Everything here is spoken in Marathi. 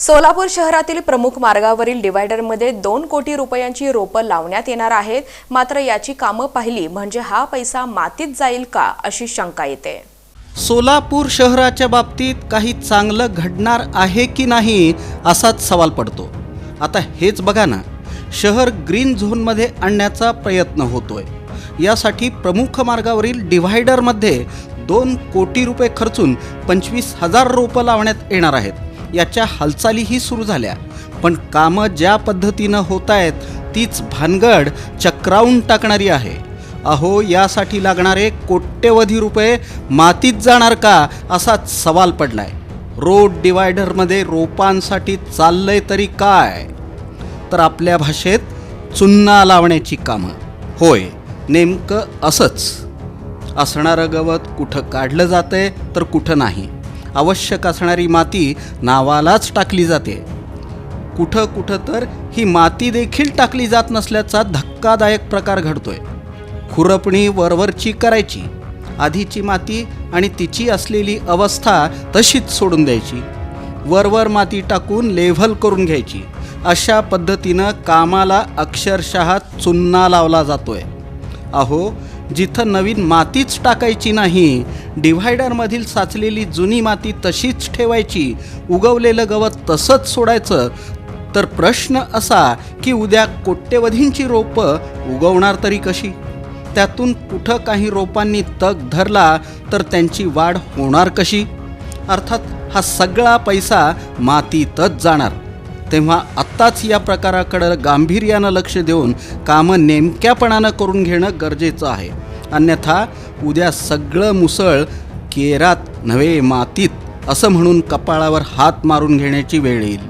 सोलापूर शहरातील प्रमुख मार्गावरील डिव्हायडरमध्ये दोन कोटी रुपयांची रोपं लावण्यात येणार आहेत. मात्र याची कामं पाहिली म्हणजे हा पैसा मातीत जाईल का अशी शंका येते. सोलापूर शहराच्या बाबतीत काही चांगलं घडणार आहे की नाही असाच सवाल पडतो. आता हेच बघा ना शहर ग्रीन झोनमध्ये आणण्याचा प्रयत्न होतोय. यासाठी प्रमुख मार्गावरील डिव्हायडरमध्ये दोन कोटी रुपये खर्चून पंचवीस हजार रोपं लावण्यात येणार आहेत. याच्या हालचालीही सुरू झाल्या. पण कामं ज्या पद्धतीनं होत आहेत तीच भानगड चक्रावून टाकणारी आहे. अहो यासाठी लागणारे कोट्यवधी रुपये मातीत जाणार का असाच सवाल पडलाय. रोड डिवायडरमध्ये रोपांसाठी चाललंय तरी काय? तर आपल्या भाषेत चुन्ना लावण्याची कामं. होय नेमकं असंच. असणारं गवत कुठं काढलं जातंय तर कुठं नाही. आवश्यक असणारी माती नावालाच टाकली जाते. कुठं कुठं तर ही माती देखील टाकली जात नसल्याचा धक्कादायक प्रकार घडतोय. खुरपणी वरवरची करायची आधीची माती आणि तिची असलेली अवस्था तशीच सोडून द्यायची. वरवर माती टाकून लेव्हल करून घ्यायची. अशा पद्धतीनं कामाला अक्षरशः चुन्ना लावला जातोय. अहो जिथं नवीन मातीच टाकायची नाही डिव्हायडरमधील साचलेली जुनी माती तशीच ठेवायची उगवलेलं गवत तसंच सोडायचं. तर प्रश्न असा की उद्या कोट्यवधींची रोपं उगवणार तरी कशी? त्यातून कुठं काही रोपांनी तग धरला तर त्यांची वाढ होणार कशी? अर्थात हा सगळा पैसा मातीतच जाणार. तेव्हा आत्ताच या प्रकाराकडं गांभीर्यानं लक्ष देऊन कामं नेमक्यापणानं करून घेणं गरजेचं आहे. अन्यथा उद्या सगळं मुसळ केरात नव्हे मातीत असं म्हणून कपाळावर हात मारून घेण्याची वेळ येईल.